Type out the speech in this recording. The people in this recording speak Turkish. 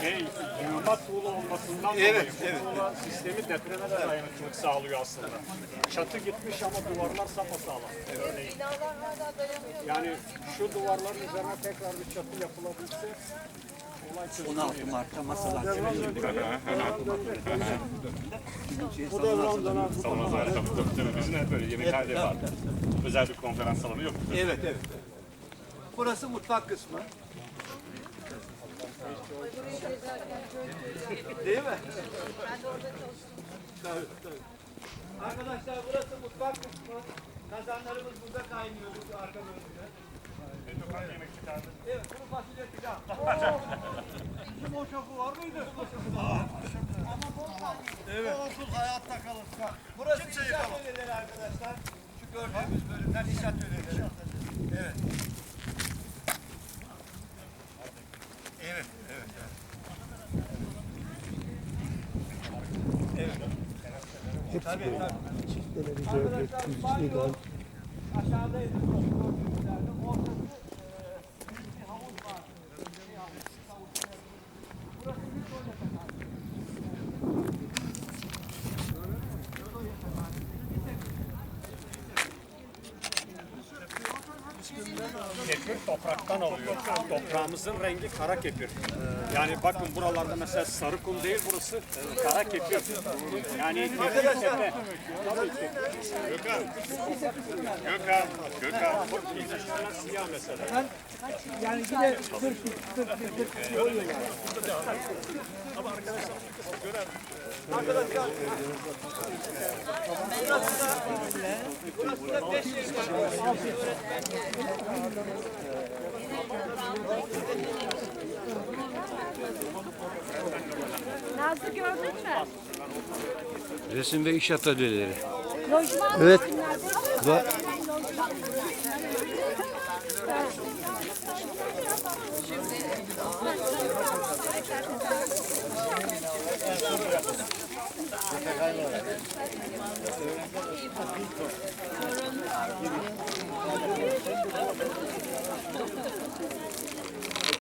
Şey, yığma tuğla olmasından Evet, dolayı evet, bu tuğla sistemi depreme de dayanıklılık sağlıyor aslında. Çatı gitmiş ama duvarlar sapasağlam. Örneğin. Binalar hala dayanıyor. Yani şu duvarların üzerine tekrar bir çatı yapılabilse olay çözülür. 16 Mart'ta masalar. Bu devran Salona zaten tabii, tabii, tabii. Bizim hep böyle yemekhane var. Özel bir konferans salonu yok. Evet, evet. Burası mutfak kısmı. Değil mi? Tabii, tabii. Arkadaşlar burası mutfak kısmı. Kazanlarımız burada kaynıyor bu arka bölümde. Evet, kuru fasulye pilav. Bizim o şofu var mıydı? Evet. O okul hayatta kalır. Burası inşaat ödeleri arkadaşlar. Şu gördüğümüz bölümler inşaat ödeleri. Evet. Evet, evet, evet. Evet. Tabii, tabii. Bu banyo aşağıdaydı. Gördüğünüz yerde. Ortası e, büyük bir havuz var. Şey havuz, havuz. Burası bir tuvalet efendim. Kefir topraktan alıyor. Toprağımızın rengi kara kefir. Yani bakın buralarda mesela sarı kum değil burası kara kefir. Yani kefir tepe. Tabii ki. Gökhan. Gökhan. Gökhan. İngilizceler siyah mesela. Nazlı gördün mü? Resim ve iş atölyeleri. Lojman Evet. Var.